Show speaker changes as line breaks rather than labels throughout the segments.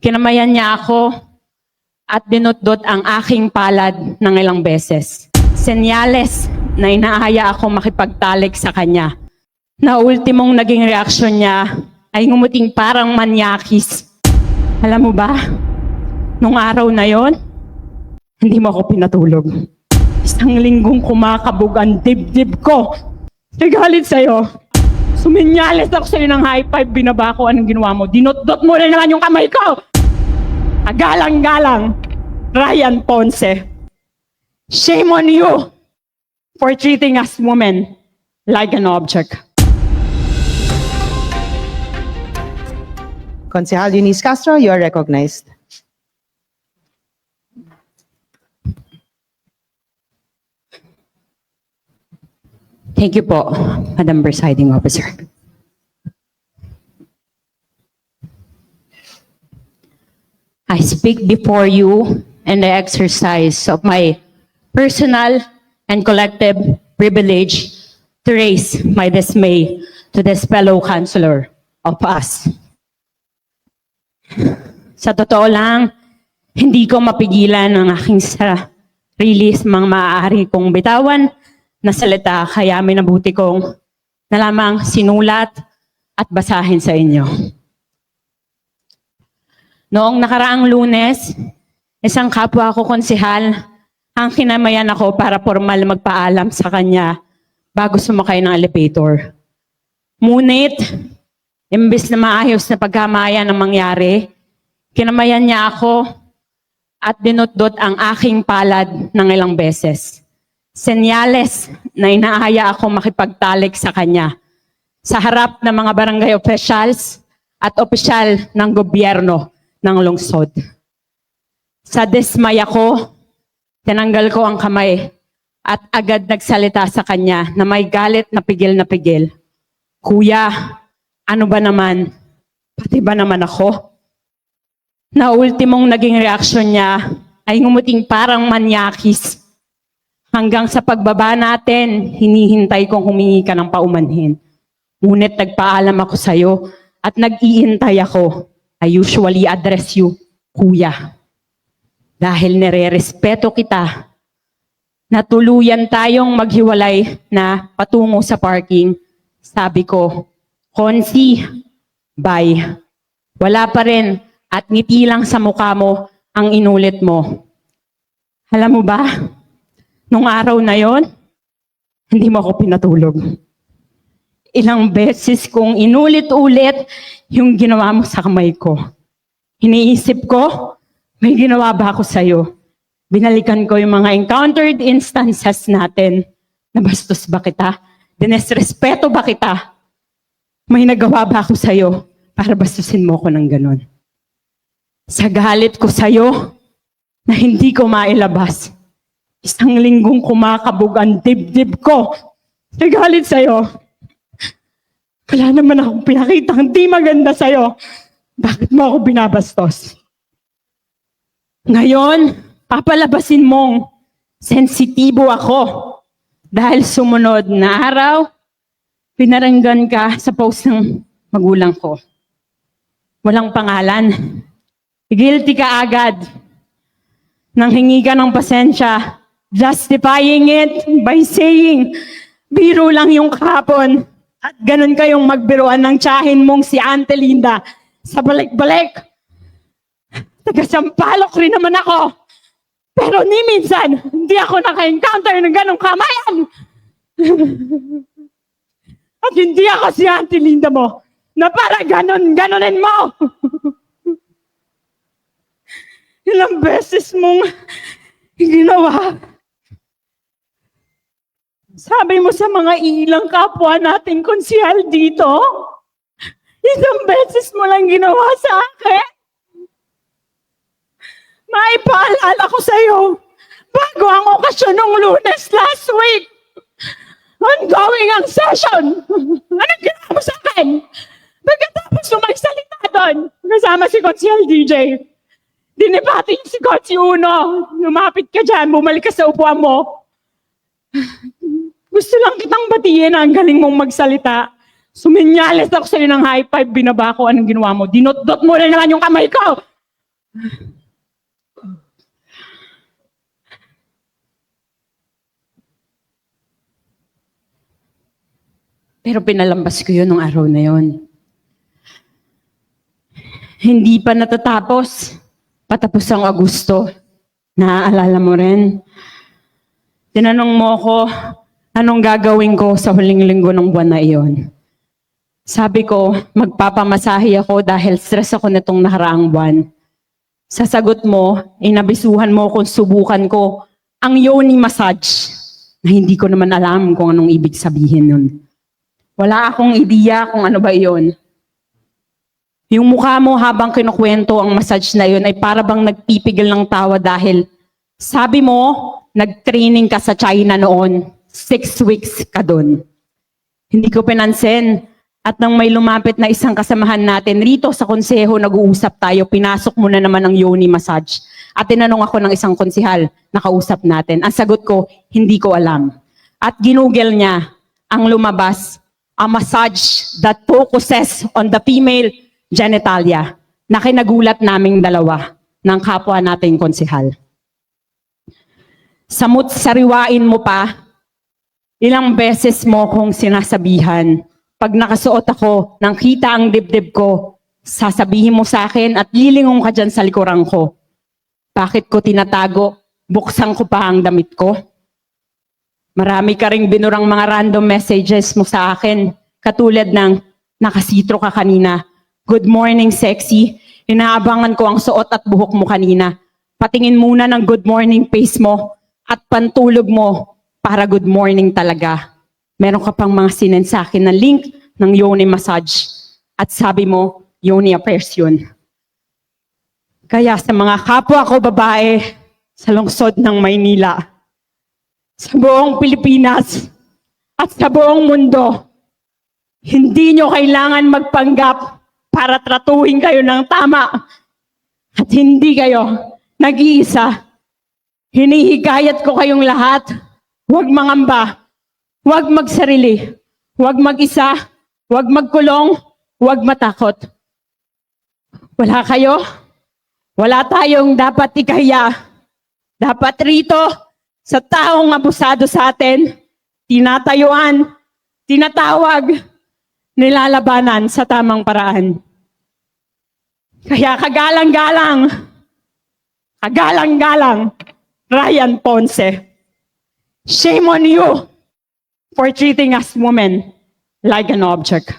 Kinamayan niya ako at dinutdot ang aking palad ng ilang beses. Senyales na inaaya ako makipagtalik sa kanya. Na ultimong naging reaksyon niya ay ngumuting parang manyakis. Alam mo ba, nung araw na yon, hindi mo ako pinatulog. Isang linggong kumakabog ang dibdib ko. Nagalit sa'yo. Suminyales ako sa'yo ng high five, binaba ko anong ginawa mo. Dinotdot mo na naman yung kamay ko. Agalang-galang, Ryan Ponce. Shame on you for treating us women like an object.
Consejal Eunice Castro, you are recognized.
Thank you po, Madam Presiding Officer. I speak before you in the exercise of my personal and collective privilege to raise my dismay to this fellow counselor of us. Sa totoo lang, hindi ko mapigilan ang aking sarili sa mga maaari kong bitawan na salita kaya minabuti kong na lamang sinulat at basahin sa inyo. Noong nakaraang lunes, isang kapwa ko konsehal ang kinamayan ako para formal magpaalam sa kanya bago sumakay ng elevator. Ngunit, imbes na maayos na pagkamayan ang mangyari, kinamayan niya ako at dinutdot ang aking palad ng ilang beses. Senyales na inaaya ako makipagtalik sa kanya sa harap ng mga barangay officials at opisyal ng gobyerno ng lungsod. Sa dismay ako, tinanggal ko ang kamay at agad nagsalita sa kanya na may galit na pigil na pigil. Kuya, ano ba naman? Pati ba naman ako? Na ultimong naging reaksyon niya ay ngumuting parang manyakis. Hanggang sa pagbaba natin, hinihintay kong humingi ka ng paumanhin. Ngunit nagpaalam ako sa'yo at nag-iintay ako. I usually address you, kuya. Dahil nire-respeto kita, natuluyan tayong maghiwalay na patungo sa parking. Sabi ko, Konsi, bye. Wala pa rin at ngiti lang sa mukha mo ang inulit mo. Alam mo ba, nung araw na yon, hindi mo ako pinatulog. Ilang beses kong inulit-ulit yung ginawa mo sa kamay ko. Iniisip ko, may ginawa ba ako sa'yo? Binalikan ko yung mga encountered instances natin. Nabastos ba kita? Dinesrespeto ba kita? May nagawa ba ako sa'yo para bastusin mo ko ng ganun? Sa galit ko sa'yo na hindi ko mailabas, isang linggong kumakabog ang dibdib ko. Nagalit sa'yo. Wala naman akong pinakitang di maganda sa'yo. Bakit mo ako binabastos? Ngayon, papalabasin mong sensitibo ako. Dahil sumunod na araw, pinaranggan ka sa post ng magulang ko. Walang pangalan. Guilty ka agad. Nang hingi ka ng pasensya, justifying it by saying, biro lang yung kahapon. At ganun kayong magbiruan ng tsahin mong si Ante Linda sa balik-balik. Tagasampalok rin naman ako. Pero ni minsan, hindi ako naka-encounter ng ganong kamayan. At hindi ako si Ante Linda mo na para ganon, ganonin mo. Ilang beses mong ginawa. Sabi mo sa mga ilang kapwa nating konsihal dito, isang beses mo lang ginawa sa akin. Maipaalala ko sa'yo, bago ang okasyon ng lunes last week, ongoing ang session. Anong ginawa mo sa akin? Pagkatapos mo magsalita doon, kasama si Konsihal DJ, dinibati si Kotsi Uno. Lumapit ka dyan, bumalik ka sa upuan mo. Gusto lang kitang batiin ang galing mong magsalita. Suminyales ako sa'yo ng high five, binaba ko anong ginawa mo. Dinot-dot mo na naman yung kamay ko. Pero pinalambas ko yun nung araw na yun. Hindi pa natatapos. Patapos ang Agosto. Naaalala mo rin. Tinanong mo ako, anong gagawin ko sa huling linggo ng buwan na iyon? Sabi ko, magpapamasahe ako dahil stress ako nitong nakaraang buwan. Sa sagot mo, inabisuhan mo kung subukan ko ang yoni massage na hindi ko naman alam kung anong ibig sabihin nun. Wala akong ideya kung ano ba iyon. Yung mukha mo habang kinukwento ang massage na yun ay para bang nagpipigil ng tawa dahil sabi mo, nag-training ka sa China noon. Six weeks ka doon. Hindi ko pinansin. At nang may lumapit na isang kasamahan natin rito sa konseho, nag-uusap tayo, pinasok mo na naman ang yoni massage. At tinanong ako ng isang konsehal, nakausap natin. Ang sagot ko, hindi ko alam. At ginugel niya ang lumabas, a massage that focuses on the female genitalia na kinagulat naming dalawa ng kapwa nating konsehal. Samot sariwain mo pa, ilang beses mo kong sinasabihan, pag nakasuot ako, nang kita ang dibdib ko, sasabihin mo sa akin at lilingon ka dyan sa likuran ko. Bakit ko tinatago? Buksan ko pa ang damit ko. Marami ka ring binurang mga random messages mo sa akin. Katulad ng, nakasitro ka kanina. Good morning, sexy. Inaabangan ko ang suot at buhok mo kanina. Patingin muna ng good morning face mo at pantulog mo para good morning talaga. Meron ka pang mga sinend sa akin na link ng Yoni Massage. At sabi mo, Yoni Affairs yun. Kaya sa mga kapwa ko babae sa lungsod ng Maynila, sa buong Pilipinas, at sa buong mundo, hindi nyo kailangan magpanggap para tratuhin kayo ng tama. At hindi kayo nag-iisa. Hinihikayat ko kayong lahat. Huwag mangamba. Huwag magsarili. Huwag mag-isa. Huwag magkulong. Huwag matakot. Wala kayo. Wala tayong dapat ikahiya. Dapat rito, sa taong abusado sa atin, tinatayuan, tinatawag, nilalabanan sa tamang paraan. Kaya kagalang-galang, kagalang-galang, Ryan Ponce. Shame on you for treating us women like an object.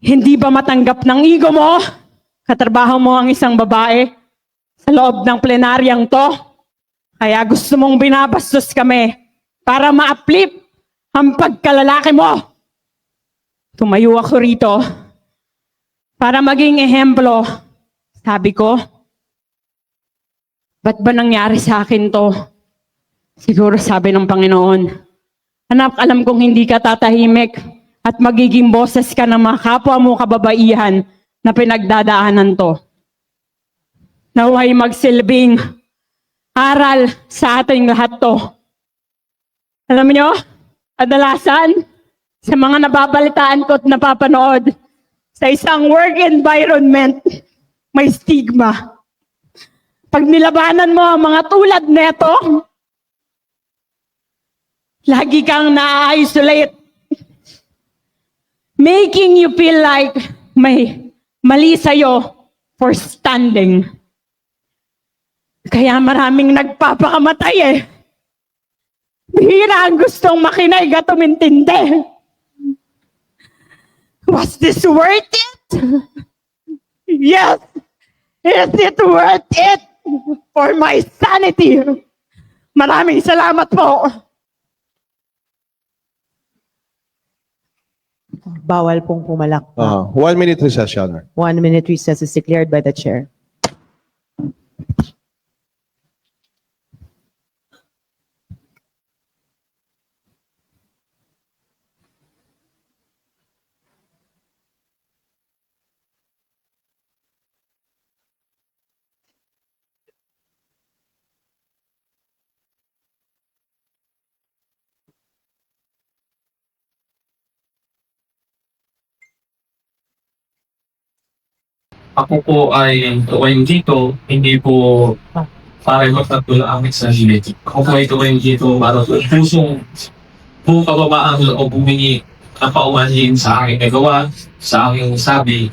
Hindi ba matanggap ng ego mo? Katrabaho mo ang isang babae sa loob ng plenaryang to? Kaya gusto mong binabastos kami para ma-uplift ang pagkalalaki mo. Tumayo ako rito para maging ehemplo. Sabi ko, ba't ba nangyari sa akin to? Siguro sabi ng Panginoon, Anak, alam kong hindi ka tatahimik at magiging boses ka ng mga kapwa mo kababaihan na pinagdadaanan to. Naway magsilbing aral sa ating lahat to. Alam nyo, kadalasan, sa mga nababalitaan ko at napapanood, sa isang work environment, may stigma. Pag nilabanan mo ang mga tulad neto, lagi kang na-isolate. Making you feel like may mali sa'yo for standing. Kaya maraming nagpapakamatay eh. Bihira ang gustong makinig at umintindi. Was this worth it? yes. Is it worth it for my sanity? Maraming salamat po.
Bawal pong pumalak.
Uh, one minute recess, Your Honor.
One minute recess is declared by the chair.
Ako po ay tuwain dito, hindi po para magtatula ang sarili. Ako po ay tuwain dito para po pusong buong kababaan o bumingi ng paumanhin sa aking nagawa, sa aking sabi.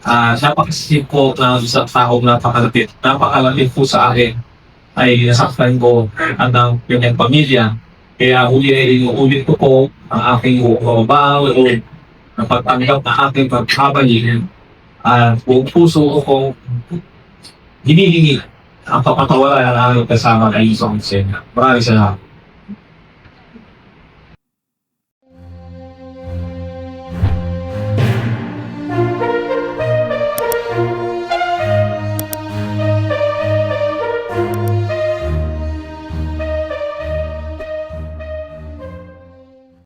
Ah, napakasisip po ng isang taong napakalapit. Napakalapit po sa akin ay nasaktan ko ang kanyang pamilya. Kaya uli ay ulit ko po ang aking kababaw o napagtanggap na aking pagkabali at buong puso ko kong hinihingi ang papatawaran ng aming kasama kay Isong Sen. Maraming salamat.